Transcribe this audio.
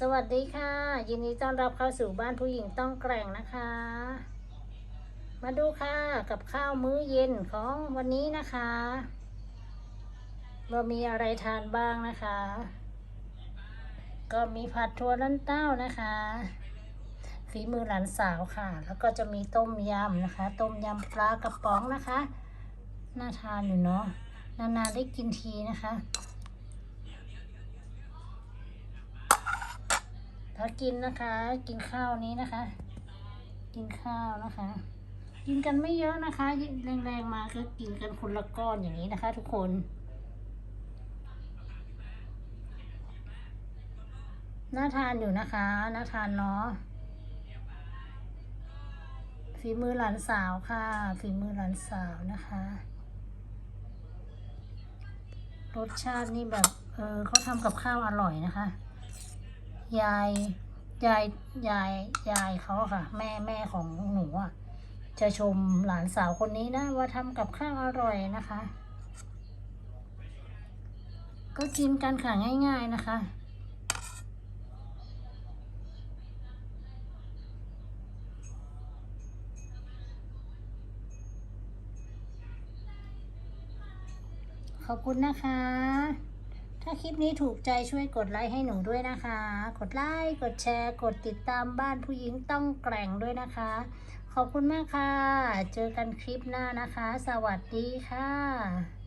สวัสดีค่ะ ยินดีต้อนรับเข้าสู่บ้านผู้หญิงต้องแกร่งนะคะ มาดูค่ะกับข้าวมื้อเย็นของวันนี้นะคะว่ามีอะไรทานบ้างนะคะ ก็มีผัดถั่วลันเต้านะคะฝีมือหลานสาวค่ะ แล้วก็จะมีต้มยำนะคะ ต้มยำปลากระป๋องนะคะ น่าทานอยู่เนาะ นานๆได้กินทีนะคะ ถ้ากินนะคะ กินข้าวนี้นะคะ กินข้าวนะคะ กินกันไม่เยอะนะคะแรงๆมาก็กินกันคนละก้อนอย่างนี้นะคะ ทุกคน น่าทานอยู่นะคะ น่าทานเนาะฝีมือหลานสาวค่ะฝีมือหลานสาวนะคะรสชาตินี่แบบ เออเขาทำกับข้าวอร่อยนะคะ ยายยายยายยายเขาค่ะ แม่แม่ของหนูอะจะชมหลานสาวคนนี้นะ ว่าทำกับข้าวอร่อยนะคะ ก็กินกันค่ะง่าย ๆนะคะขอบคุณนะคะ ถ้าคลิปนี้ถูกใจช่วยกดไลค์ให้หนูด้วยนะคะ กดไลค์ กดแชร์ กดติดตามบ้านผู้หญิงต้องแกร่งด้วยนะคะ ขอบคุณมากค่ะ เจอกันคลิปหน้านะคะ สวัสดีค่ะ